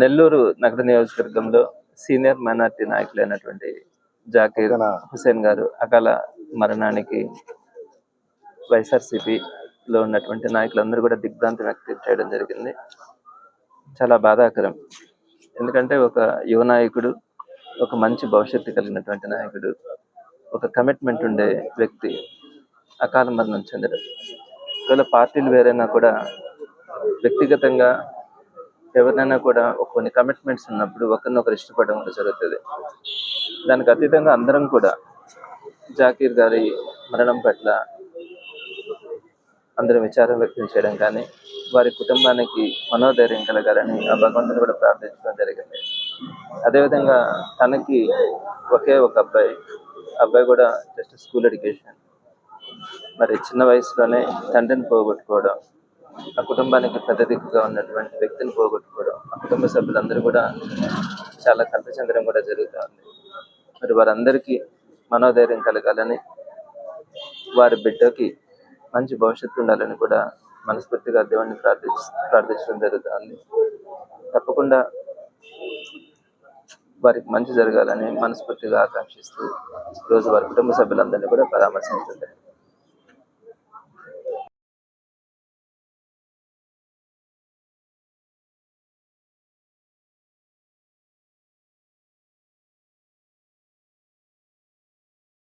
నెల్లూరు నగర నియోజకవర్గంలో senior minority నాయకులైనటువంటి జాకీర్ హుసేన్ గారు అకాల మరణానికి వైఎస్ఆర్సీపీలో ఉన్నటువంటి నాయకులందరూ కూడా దిగ్భ్రాంతి వ్యక్తం చేయడం జరిగింది. చాలా బాధాకరం. ఎందుకంటే ఒక యువ నాయకుడు ఒక మంచి భవిష్యత్తు కలిగినటువంటి నాయకుడు ఒక కమిట్మెంట్ ఉండే వ్యక్తి అకాల మరణం చెందడం. ఒకవేళ పార్టీలు వేరైనా కూడా వ్యక్తిగతంగా ఎవరినైనా కూడా కొన్ని కమిట్మెంట్స్ ఉన్నప్పుడు ఒకరినొకరు ఇష్టపడడం కూడా జరుగుతుంది. దానికి అతీతంగా అందరం కూడా జాకీర్ గారి మరణం పట్ల అందరం విచారం వ్యక్తం చేయడం కానీ వారి కుటుంబానికి మనోధైర్యం కలగాలని ఆ భగవంతుని కూడా ప్రార్థించడం జరిగింది. అదేవిధంగా తనకి ఒకే ఒక అబ్బాయి అబ్బాయి కూడా జస్ట్ స్కూల్ ఎడ్యుకేషన్ మరి చిన్న వయసులోనే తండ్రిని పోగొట్టుకోవడం ఆ కుటుంబానికి పెద్ద దిక్కుగా ఉన్నటువంటి వ్యక్తిని పోగొట్టుకోవడం ఆ కుటుంబ సభ్యులందరూ కూడా చాలా కలత చెందడం కూడా జరుగుతుంది మరి వారందరికీ మనోధైర్యం కలగాలని వారి బిడ్డకి మంచి భవిష్యత్తు ఉండాలని కూడా మనస్ఫూర్తిగా దేవుణ్ణి ప్రార్థి ప్రార్థించడం జరుగుతుంది. తప్పకుండా వారికి మంచి జరగాలని మనస్ఫూర్తిగా ఆకాంక్షిస్తూ రోజు వారి కుటుంబ సభ్యులందరినీ కూడా పరామర్శించడం.